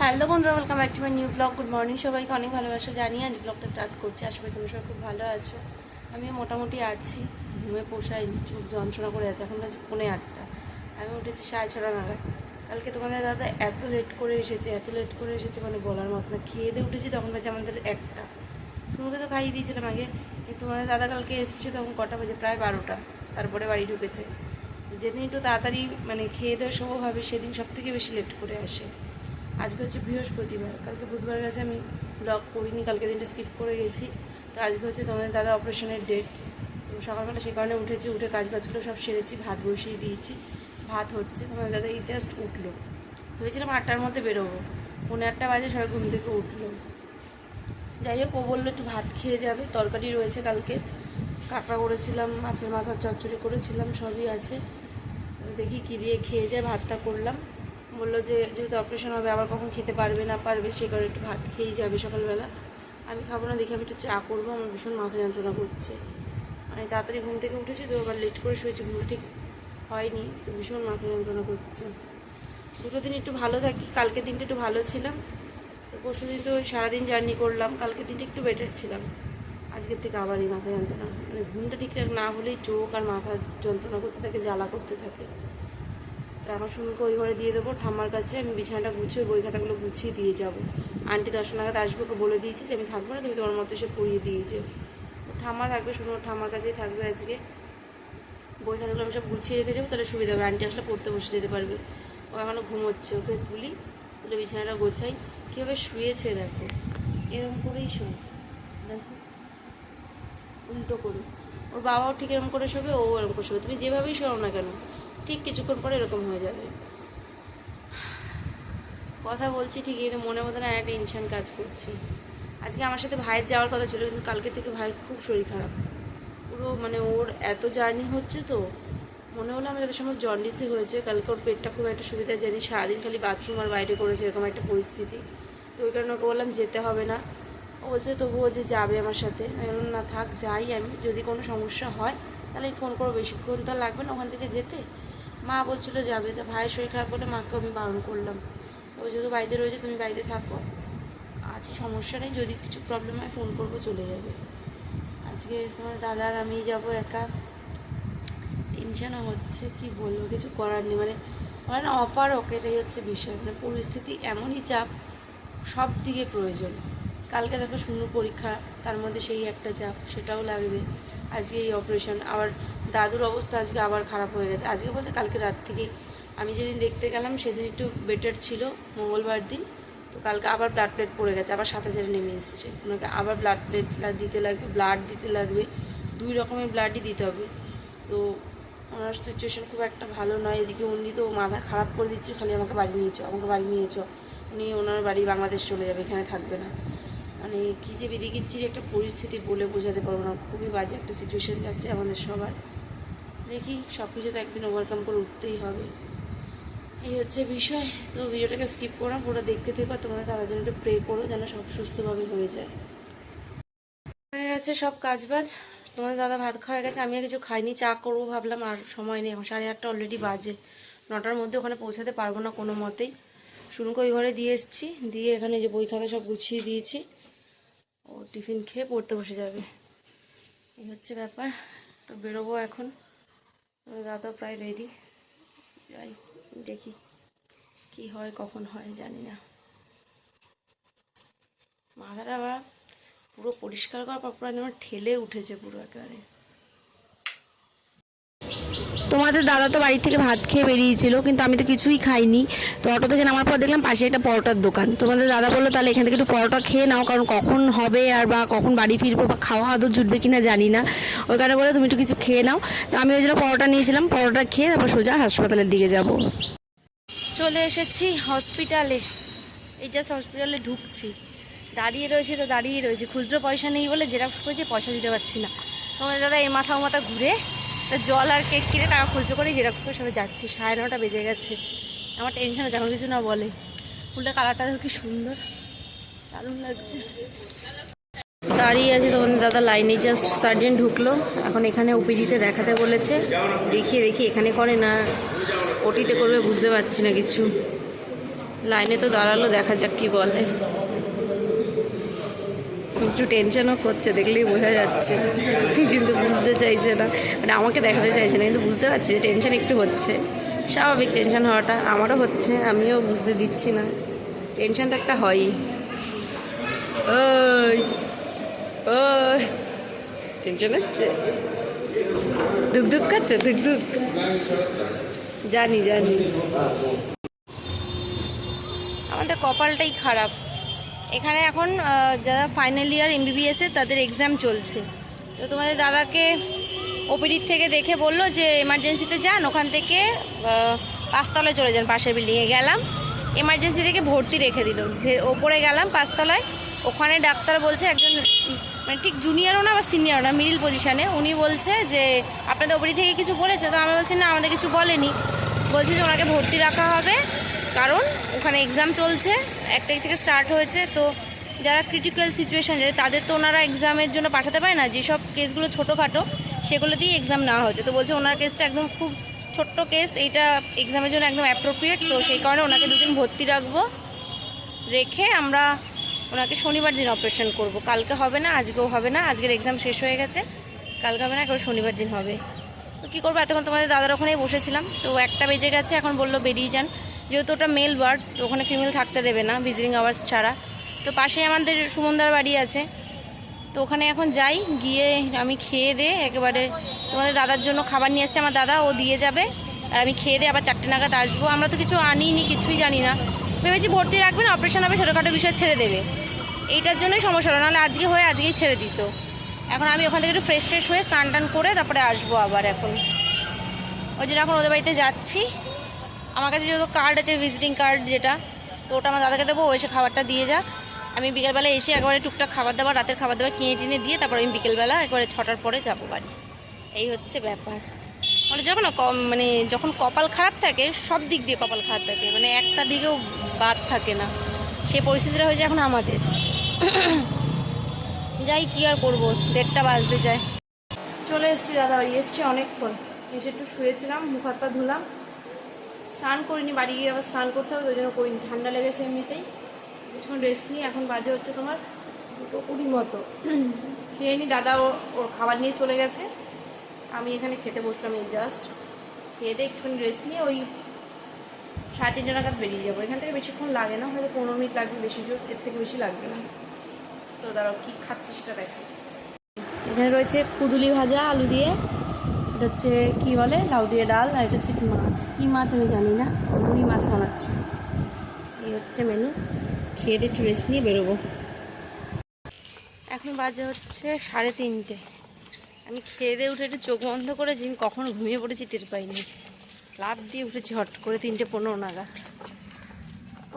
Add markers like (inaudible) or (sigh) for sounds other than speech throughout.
Hello বন্ধুরা welcome back to my new blog good morning সবাইকে অনেক ভালোবাসা জানিয়ে আজ ব্লগটা স্টার্ট করছি। আশা করি তুমি সবাই খুব ভালো আছো। আমিও মোটামুটি আছি। ঘুমে পোষাইনি চোখ যন্ত্রণা করে আছে। এখন বাজে পৌনে আটটা। আমি উঠেছি সাড়ে ছটা নাগাদ। কালকে তোমাদের দাদা এত লেট করে এসেছে, এত লেট করে এসেছে মানে বলার মতো না। খেয়ে দিয়ে উঠেছি, তখন বাজে আমাদের একটা। শুনুকে তো খাইয়ে দিয়েছিলাম আগে। তোমাদের দাদা কালকে এসেছে তখন কটা বাজে? প্রায় বারোটা। তারপরে বাড়ি ঢুকেছে। যেদিন একটু তাড়াতাড়ি মানে খেয়ে দেওয়া সম্ভব হবে, সেদিন সব থেকে বেশি লেট করে আসে। আজকে হচ্ছে বৃহস্পতিবার। কালকে বুধবার গেছে আমি ব্লগ করিনি, কালকে দিনটা স্কিপ করে গেছি। তো আজকে হচ্ছে তোমাদের দাদা অপারেশনের ডেট তো সকালবেলা সে কারণে উঠেছি, উঠে কাজ বাজগুলো সব সেরেছি, ভাত বসিয়ে দিয়েছি। ভাত হচ্ছে, তোমাদের দাদা এই জাস্ট উঠল। ভেবেছিলাম আটটার মধ্যে বেরোবো। পনেরো আটটা বাজে সবাই ঘুম থেকে উঠল। যাই হোক, ও বলল একটু ভাত খেয়ে যাবে, তরকারি রয়েছে কালকে। কাঁকড়া করেছিলাম, মাছের মাথার চচ্চড়ি করেছিলাম, সবই আছে। দেখি কী দিয়ে খেয়ে যায়, ভাতটা করলাম। বলল যে, যেহেতু অপারেশন হবে, আবার কখন খেতে পারবে না পারবে, সে কারণে একটু ভাত খেয়েই যাবে সকালবেলা। আমি খাব না, দেখে আমি একটু চা করব, আমার ভীষণ মাথা যন্ত্রণা করছে। মানে তাড়াতাড়ি ঘুম থেকে উঠেছি তো, আবার লেট করে শুয়েছি ঘুম ঠিক হয়নি, তো ভীষণ মাথা যন্ত্রণা করছে। দুটো দিন একটু ভালো থাকি কালকে দিনটা একটু ভালো ছিলাম, তো পরশু দিন তো সারাদিন জার্নি করলাম কালকে দিনটা একটু বেটার ছিলাম। আজকের থেকে আবার এই মাথা যন্ত্রণা মানে ঘুমটা ঠিকঠাক না হলেই চোখ আর মাথা যন্ত্রণা করতে থাকে, জ্বালা করতে থাকে। এখন শুনুকে ওই ঘরে দিয়ে দেবো, ঠাম্মার কাছে আমি বিছানাটা গুছিয়ে বই খাতাগুলো গুছিয়ে দিয়ে যাব। আন্টি দশটা নাগাদ আসবে, ওকে বলে দিয়েছি যে আমি থাকব না, তুমি তোমার মতো এসে পড়িয়ে দিয়েছে ঠাম্মা থাকবে শুনো ঠাম্মার কাছেই থাকবে আজকে। বই খাতাগুলো আমি সব গুছিয়ে রেখে যাব, তাহলে সুবিধা হবে। আন্টি আসলে পড়তে বসে যেতে পারবে। ও এখনও ঘুমোচ্ছে, ওকে তুলি, তুলে বিছানাটা গোছাই। কীভাবে শুয়েছে দেখো এরকম করেই শোয়। দেখো, উল্টো করে। ওর বাবাও ঠিক এরকম করে শোবে, ও এরকম করে শোবে। তুমি যেভাবেই শোও না কেন ঠিক কিছুক্ষণ পরে এরকম হয়ে যাবে। কথা বলছি ঠিকই, কিন্তু মনের মতন না একটা টেনশন কাজ করছি। আজকে আমার সাথে ভাইয়ের যাওয়ার কথা ছিল, কিন্তু কালকে থেকে ভাইয়ের খুব শরীর খারাপ। পুরো মানে ওর এত জার্নি হচ্ছে তো, মনে হলো আমার যত সময় জন্ডিসে হয়েছে। কালকে ওর পেটটা খুব একটা সুবিধা জানি সারাদিন খালি বাথরুম আর বাইরে করেছে এরকম একটা পরিস্থিতি। তো ওই কারণে ওকে বললাম যেতে হবে না। ও বলছে তবুও যে যাবে আমার সাথে। আমি বললাম, না থাক, যাই আমি। যদি কোনো সমস্যা হয়, তাহলে ফোন করব বেশিক্ষণ তো লাগবে না ওখান থেকে যেতে। মা বলছিল যাবে, তা ভাইয়ের শরীর খারাপ বলে মাকে আমি বারণ করলাম। ও যেহেতু বাড়িতে রয়েছে, তুমি বাড়িতে থাকো। আছে সমস্যা নেই, যদি কিছু প্রবলেম হয় ফোন করব, চলে যাবে। আজকে তোমার দাদার আমি যাব একা। টেনশনও হচ্ছে, কি বলব, কিছু করার নেই। মানে মানে না অপারক এটাই হচ্ছে বিষয়। মানে পরিস্থিতি এমনই চাপ, সব দিকে প্রয়োজন। কালকে দেখো শূন্য পরীক্ষা, তার মধ্যে সেই একটা চাপ, সেটাও লাগবে। আজকে এই অপারেশন আবার দাদুর অবস্থা আজকে আবার খারাপ হয়ে গেছে। আজকে বলতে কালকে রাত থেকেই। আমি যেদিন দেখতে গেলাম, সেদিন একটু বেটার ছিল, মঙ্গলবার দিন। তো কালকে আবার ব্লাড প্লেট পড়ে গেছে, আবার সাথে সাথে নেমে এসেছে। ওনাকে আবার ব্লাড প্লেট দিতে লাগবে ব্লাড দিতে লাগবে। দুই রকমের ব্লাডই দিতে হবে। তো ওনার সিচুয়েশন খুব একটা ভালো নয়। এদিকে উনি তো মাথা খারাপ করে দিচ্ছে, খালি আমাকে বাড়ি নিয়েছ আমাকে বাড়ি নিয়েছ উনি ওনার বাড়ি বাংলাদেশ চলে যাবে, এখানে থাকবে না। মানে কী যে বিদিকিচ্ছির একটা পরিস্থিতি বলে বোঝাতে পারব না। খুবই বাজে একটা সিচুয়েশন যাচ্ছে আমাদের সবার। দেখি সব কিছু তো একদিন ওভারকাম করে উঠতেই হবে। এই হচ্ছে বিষয়। তো ভিডিওটাকে স্কিপ করো, পুরো দেখতে থেকো তোমাদের তারা জন্য একটু প্রে করো যেন সব সুস্থভাবে হয়ে যায়। হয়ে গেছে সব কাজ বাজ তোমাদের দাদা ভাত খাওয়া গেছে আমি আর কিছু খাইনি, চা করব ভাবলাম, আর সময় নেই। সাড়ে আটটা অলরেডি বাজে। নটার মধ্যে ওখানে পৌঁছাতে পারব না কোনো মতেই। শুনুকে ওই ঘরে দিয়ে এসেছি। দিয়ে এখানে যে বই খাতা সব গুছিয়ে দিয়েছি। ও টিফিন খেয়ে পড়তে বসে যাবে। এই হচ্ছে ব্যাপার। তো বেরোবো এখন। দাদা প্রায় রেডি যাই, দেখি কি হয়, কখন হয়, জানি না। মাথাটা আবার পুরো পরিষ্কার করার পর পুরো একদম ঠেলে উঠেছে পুরো একেবারে। তোমাদের দাদা তো বাড়ি থেকে ভাত খেয়ে বেরিয়েছিল, কিন্তু আমি তো কিছুই খাইনি। তো অটো থেকে নামার পর দেখলাম পাশে একটা পরোটার দোকান। তোমাদের দাদা বলল, তাহলে এখান থেকে একটু পরোটা খেয়ে নাও, কারণ কখন হবে আর বা কখন বাড়ি ফিরবো বা খাওয়া আদৌ জুটবে কিনা জানি না। ওই কারণে বলে তুমি একটু কিছু খেয়ে নাও। তো আমি ওই জন্য পরোটা নিয়েছিলাম, পরোটা খেয়ে তারপর সোজা হাসপাতালের দিকে যাব। চলে এসেছি হসপিটালে। এই জাস্ট হসপিটালে ঢুকছি। দাঁড়িয়ে রয়েছে তো দাঁড়িয়ে রয়েছে। খুচরো পয়সা নেই বলে জেরক্স করেছে, পয়সা দিতে পারছি না। তোমাদের দাদা এই মাথা ও মাথা ঘুরে তা জল আর কেক কিনে টাকা খুচরো করে জেরক্স করে সবাই যাচ্ছি। সাড়ে নটা বেজে গেছে। আমার টেনশন এখন কিছু না বলে। ফুলটা কালারটা দেখো কি সুন্দর। দারুণ লাগছে। দাঁড়িয়ে আছে তোমাদের দাদা লাইনে জাস্ট সার্জেন্ট ঢুকলো। এখন এখানে ওপিডিতে দেখাতে বলেছে। দেখিয়ে দেখি এখানে করে না। ওটিতে করবে, বুঝতে পারছি না কিছু। লাইনে তো দাঁড়াল, দেখা যাক কি বলে। একটু টেনশনও করছে, দেখলেই বোঝা যাচ্ছে। কিন্তু বুঝতে চাইছে না। মানে আমাকে দেখাতে চাইছে না, কিন্তু বুঝতে পারছি যে টেনশন একটু হচ্ছে। স্বাভাবিক টেনশন হওয়াটা আমারও হচ্ছে, আমিও বুঝতে দিচ্ছি না। টেনশন তো একটা হয়ই। ওই ওই টেনশন হচ্ছে। দুক দুক করছে দুক দুক জানি জানি। আমাদের কপালটাই খারাপ। এখানে এখন যারা ফাইনাল ইয়ার এমবিবিএস তাদের এক্সাম চলছে। তো তোমাদের দাদাকে ওপিডির থেকে দেখে বলল যে এমার্জেন্সিতে যান, ওখান থেকে পাঁচতলায় চলে যান, পাশের বিল্ডিংয়ে গেলাম। এমার্জেন্সি থেকে ভর্তি রেখে দিল। ওপরে গেলাম পাঁচতলায়। ওখানে ডাক্তার বলছে, একজন মানে ঠিক জুনিয়রও না বা সিনিয়রও না মিডিল পজিশনে উনি বলছে যে, আপনাদের ওপরি থেকে কিছু বলেছে? তো আমি বলছি, না, আমাদের কিছু বলেনি। বলছে যে, ওনাকে ভর্তি রাখা হবে। কারণ ওখানে এক্সাম চলছে, এক তারিখ থেকে স্টার্ট হয়েছে, তো যারা ক্রিটিক্যাল সিচুয়েশান যায় তাদের তো ওনারা এক্সামের জন্য পাঠাতে পারে না, যেসব কেসগুলো ছোটোখাটো, সেগুলো দিয়ে এক্সাম নেওয়া হয়েছে। তো বলছে ওনার কেসটা একদম খুব ছোট্ট কেস এইটা এক্সামের জন্য একদম অ্যাপ্রোপ্রিয়েট তো সেই কারণে ওনাকে দুদিন ভর্তি রাখব, রেখে আমরা ওনাকে শনিবার দিন অপারেশন করব। কালকে হবে না, আজকেও হবে না, আজকের এক্সাম শেষ হয়ে গেছে, কালকে হবে না, একেবারে শনিবার দিন হবে। তো কী করব, এতক্ষণ তোমাদের দাদার ওখানেই বসেছিলাম, তো একটা বেজে গেছে, এখন বলল বেরিয়ে যান। যেহেতু ওটা মেল ওয়ার্ড তো ওখানে ফিমেল থাকতে দেবে না ভিজিটিং আওয়ার্স ছাড়া। তো পাশে আমাদের সুমনদার বাড়ি আছে। তো ওখানে এখন যাই, গিয়ে আমি খেয়ে দে একেবারে তোমাদের দাদার জন্য খাবার নিয়ে আসছে আমার দাদা ও দিয়ে যাবে, আর আমি খেয়ে দিয়ে আবার চারটে নাগাদ আসব। আমরা তো কিছু আনিনি, কিছুই জানি না। ভেবেছি ভর্তি রাখবেন অপারেশন হবে, ছোটোখাটো বিষয় ছেড়ে দেবে। এইটার জন্যই সমস্যা হলো, নাহলে আজকে হয়ে আজকেই ছেড়ে দিত। এখন আমি ওখান থেকে একটু ফ্রেশ ট্রেশ হয়ে স্নান টান করে তারপরে আসব আবার এখন। ওই জন্য এখন ওদের বাড়িতে যাচ্ছি। আমার কাছে যেহেতু কার্ড আছে ভিজিটিং কার্ড যেটা, তো ওটা আমার দাদাকে দেবো, ও এসে খাবারটা দিয়ে যাক। আমি বিকেলবেলা এসে একবারে টুকটাক খাবার দাবার, রাতের খাবার দাবার কিনে টিনে দিয়ে তারপর আমি বিকেলবেলা একবারে ছটার পরে যাব বাড়ি। এই হচ্ছে ব্যাপার। মানে যখন না মানে যখন কপাল খারাপ থাকে, সব দিক দিয়ে কপাল খারাপ থাকে। মানে একটা দিকেও বাদ থাকে না। সেই পরিস্থিতিটা হয়েছে এখন আমাদের। (clears throat) যাই, কি আর করব? দেড়টা বাজতে যায়। চলে এসেছি দাদা বাড়ি। এসেছি অনেকক্ষণ। এসে একটু শুয়েছিলাম, মুখ হাত পা ধুলাম। স্নান করিনি, বাড়ি গিয়ে আবার স্নান করতে হবে ওই জন্য করিনি। ঠান্ডা লেগেছে এমনিতেই। কিছুক্ষণ রেস্ট নিই এখন বাজে হচ্ছে তোমার দুটো কুড়ি মতো। খেয়ে নি, দাদা ওর খাবার নিয়ে চলে গেছে। আমি এখানে খেতে বসলাম এই জাস্ট খেয়ে দিয়ে একটুখানি রেস্ট নিয়ে ওই সাড়ে তিনটে নাগাদ বেরিয়ে যাব। এখান থেকে বেশিক্ষণ লাগে না, হয়তো পনেরো মিনিট লাগবে বেশি জোর, এর থেকে বেশি লাগবে না। তো দাঁড়াও, কী খাচ্ছি সেটা দেখো। এখানে রয়েছে কুদুলি ভাজা, আলু দিয়ে। এটা হচ্ছে কি বলে? লাউ দিয়ে ডাল আর এটা হচ্ছে মাছ? কি মাছ আমি জানি না। রুই মাছ বানাচ্ছি এই হচ্ছে মেনু খেয়ে একটু রেস্ট নিয়ে বেরোবো। এখন বাজে হচ্ছে সাড়ে তিনটে। আমি খেয়ে দিয়ে উঠে একটু চোখ বন্ধ করেছি। আমি কখন ঘুমিয়ে পড়েছি, টের পাইনি। লাভ দিয়ে উঠেছি হট করে তিনটে পনেরো নাগাদ।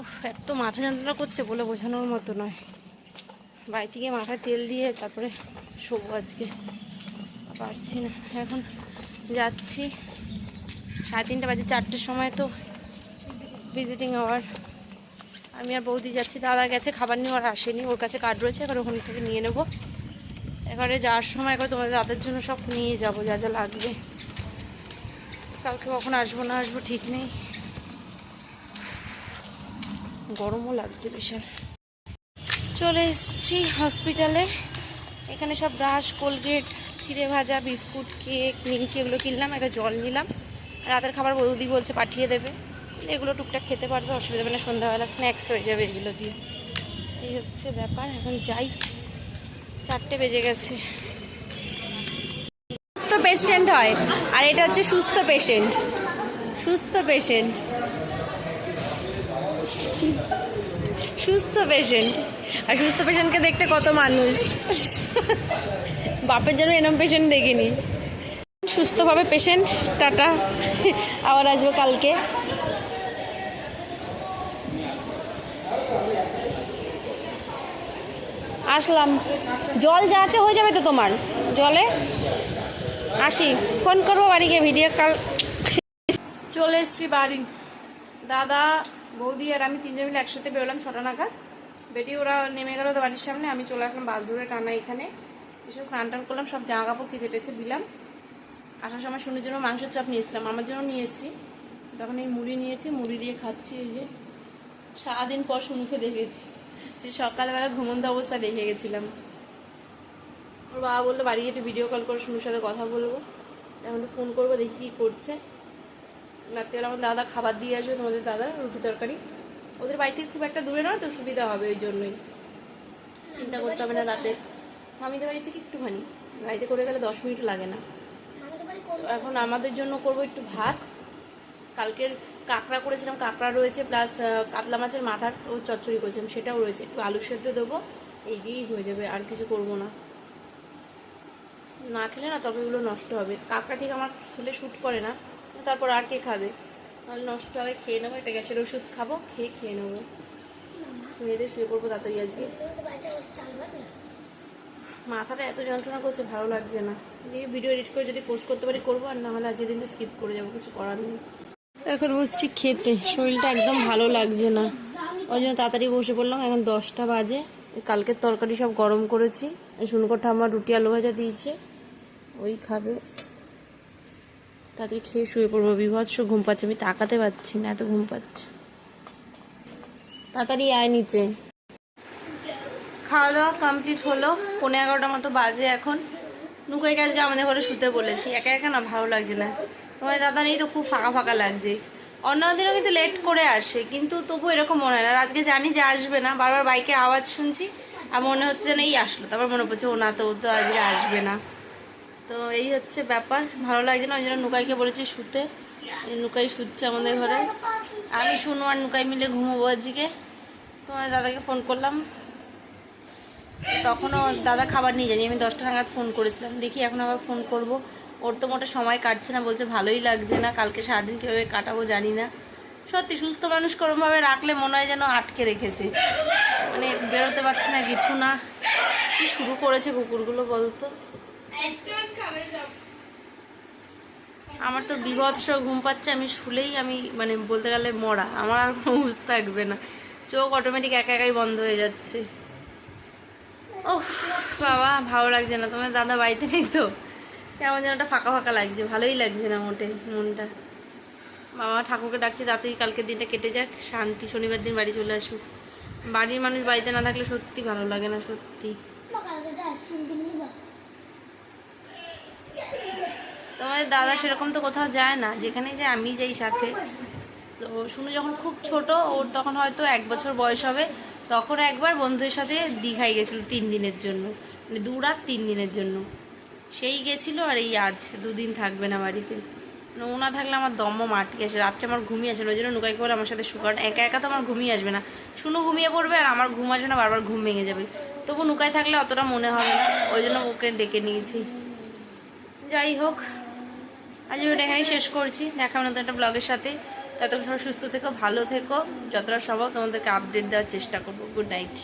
উফ, এত মাথা যন্ত্রণা করছে বলে বোঝানোর মতো নয়। বাড়ি থেকে মাথায় তেল দিয়ে তারপরে শোবো আজকে। পারছি না। এখন যাচ্ছি। সাড়ে তিনটে বাজে, চারটের সময় তো ভিজিটিং আওয়ার আমি আর বৌদি যাচ্ছি, দাদা গেছে, খাবার নিয়ে আর আসেনি। ওর কাছে কার্ড রয়েছে, এবার ওখান থেকে নিয়ে নেব। এবারে যাওয়ার সময় একবার তোমাদের দাদার জন্য সব নিয়ে যাব, যা যা লাগবে। কালকে কখন আসব না আসব ঠিক নেই। গরমও লাগছে বিশাল। চলে এসছি হসপিটালে এখানে সব ব্রাশ কোলগেট চিড়ে ভাজা, বিস্কুট, কেক, নিমকি এগুলো কিনলাম, একটা জল নিলাম। রাতের খাবার বৌদি বলছে পাঠিয়ে দেবে। এগুলো টুকটাক খেতে পারবে, অসুবিধা হবে না, সন্ধ্যাবেলা স্ন্যাক্স হয়ে যাবে এগুলো দিয়ে। এই হচ্ছে ব্যাপার, এখন যাই। চারটে বেজে গেছে। সুস্থ পেশেন্ট হয়, আর এটা হচ্ছে সুস্থ পেশেন্ট সুস্থ পেশেন্ট সুস্থ পেশেন্ট আর সুস্থ পেশেন্টকে দেখতে কত মানুষ। বাপের জন্য এরম পেশেন্ট দেখিনি। সুস্থভাবে পেশেন্ট টাটা। আবার আসব কালকে। আসলাম। জল যা আছে হয়ে যাবে তো তোমার? জলে? আসি। ফোন করব বাড়ি গিয়ে ভিডিও কল চলে এসছি বাড়ি। দাদা, বৌদি আর আমি তিনজন মিলে একসাথে বেরোলাম ছটা নাগাদ। বেটি ওরা নেমে গেল তো বাড়ির সামনে, আমি চলে আসলাম বাস ধরে টানা এখানে। এসে স্নান টান করলাম, সব জামা কাপড় কেটে টেচে দিলাম। আসার সময় শুনের জন্য মাংসের চপ নিয়েছিলাম আমার জন্য নিয়েছি তখন এই মুড়ি নিয়েছি, মুড়ি দিয়ে খাচ্ছি এই যে। সারাদিন পর শুনুকে দেখেছি, সে সকালবেলা ঘুমন্ত অবস্থা রেখে গেছিলাম। ওর বাবা বলল, বাড়ি একটু ভিডিও কল করে শুনুর সাথে কথা বলব। এখন ফোন করব, দেখি কী করছে। রাত্রিবেলা আমার দাদা খাবার দিয়ে আসবে, তোমাদের দাদা রুটি তরকারি। ওদের বাড়ি থেকে খুব একটা দূরে নয় তো, সুবিধা হবে ওই জন্যই। চিন্তা করতে হবে না রাতে। মামিদের বাড়ি থেকে একটুখানি। গাড়িতে করে গেলে দশ মিনিট লাগে না। এখন আমাদের জন্য করব একটু ভাত। কালকের কাঁকড়া করেছিলাম কাঁকড়া রয়েছে প্লাস কাতলা মাছের মাথার ও চচ্চড়ি করেছিলাম সেটাও রয়েছে। একটু আলু সেদ্ধ দেবো এই দিয়েই হয়ে যাবে আর কিছু করব না। না খেলে না তবে তরকারিগুলো নষ্ট হবে। কাঁকড়া ঠিক আমার খেলে শ্যুট করে না তারপর আর কে খাবে? তাহলে নষ্ট হবে খেয়ে নেব একটা গ্যাসের ওষুধ খাব খেয়ে খেয়ে নেব। খেয়ে দিয়ে শুয়ে পড়ব তাড়াতাড়ি আজকে। মাথাটা এত যন্ত্রণা করছে, ভালো লাগছে না। দিয়ে ভিডিও এডিট করে যদি পোস্ট করতে পারি, করব, আর না হলে আজকের দিনটা স্কিপ করে যাব, কিছু করার নেই। এখন বসছি খেতে। শরীরটা একদম ভালো লাগছে না। ওই জন্য তাড়াতাড়ি বসে পড়লাম, এখন দশটা বাজে। কালকের তরকারি সব গরম করেছি। শুনকোটা ঠাম্মা রুটি আলু ভাজা দিয়েছে। ওই খাবে। তাড়াতাড়ি খেয়ে শুয়ে পড়ব, বিভৎস ঘুম পাচ্ছে। আমি তাকাতে পারছি না, এত ঘুম পাচ্ছে। তাড়াতাড়ি আয় নিচে। খাওয়া দাওয়া কমপ্লিট হলো। পনেরো এগারোটা মতো বাজে এখন। নুকাই আজকে আমাদের ঘরে শুতে বলেছি। একা একা না, ভালো লাগছে না। তোমার দাদা নেই তো খুব ফাঁকা ফাঁকা লাগছে। অন্য দিনও কিন্তু লেট করে আসে, কিন্তু তবু এরকম মনে হয় না। আজকে জানি যে আসবে না। বারবার বাইকে আওয়াজ শুনছি আর মনে হচ্ছে যেন এই আসলো। তারপর মনে পড়ছে, ও না তো, ও তো আজকে আসবে না। তো এই হচ্ছে ব্যাপার। ভালো লাগছে না, ওই জন্য নুকাইকে বলেছি শুতে। নুকাই শুচ্ছে আমাদের ঘরে। আমি, শুনু আর নুকাই মিলে ঘুমোবো আজকে। তোমার দাদাকে ফোন করলাম। তখনও দাদা খাবার নিয়ে যায়নি। আমি দশটা নাগাদ ফোন করেছিলাম। দেখি এখন আবার ফোন করব। ওর তো মোটে সময় কাটছে না, বলছে ভালোই লাগছে না, কালকে সারাদিন কীভাবে কাটাবো জানি না। সত্যি সুস্থ মানুষ কোনোভাবে রাখলে মনে হয় যেন আটকে রেখেছে। মানে বেরোতে পারছে না কিছু না। কি শুরু করেছে কুকুরগুলো বলতো? আমার তো বিভৎস ঘুম পাচ্ছে, আমি শুলেই আমি মানে বলতে গেলে মরা। আমার আর হুঁশ থাকবে না। চোখ অটোমেটিক একা একাই বন্ধ হয়ে যাচ্ছে। বাবা, ভালো লাগছে না। তোমার দাদা বাড়িতে নেই তো। কেমন যেন একটা ফাঁকা ফাঁকা লাগছে। ভালোই লাগছে না মোটে মনটা। বাবা, ঠাকুরকে ডাকছে তাড়াতাড়ি কালকের দিনটা কেটে যাক। শান্তি, শনিবার দিন বাড়ি চলে আসুক। বাড়ির মানুষ বাড়িতে না থাকলে সত্যি ভালো লাগে না, সত্যি। তোমাদের দাদা সেরকম তো কোথাও যায় না। যেখানে যে আমি যাই সাথে। তো শুনু যখন খুব ছোট, ওর তখন হয়তো এক বছর বয়স হবে। তখন একবার বন্ধুদের সাথে দীঘায় গেছিল তিন দিনের জন্য। মানে দু রাত তিন দিনের জন্য। সেই গেছিল আর এই আজ দুদিন থাকবে না বাড়িতে। মানে ও থাকলে আমার দমও আটকে আসে। রাত্রে আমার ঘুমিয়ে আসে ওই জন্য নুকাই করে আমার সাথে শুকান একা একা তো আমার ঘুমিয়ে আসবে না। শুনু ঘুমিয়ে পড়বে আর আমার ঘুম আসবে না, বারবার ঘুম ভেঙে যাবে। তবু নুকাই থাকলে অতটা মনে হবে না। ওই জন্য ওকে ডেকে নিয়েছি। যাই হোক, আজ ভিডিওটা এখানেই শেষ করছি। দেখা নতুন একটা ব্লগের সাথে। ততক্ষণ সুস্থ থেকো ভালো থেকো। যতটা সম্ভব তোমাদেরকে আপডেট দেওয়ার চেষ্টা করব। Good night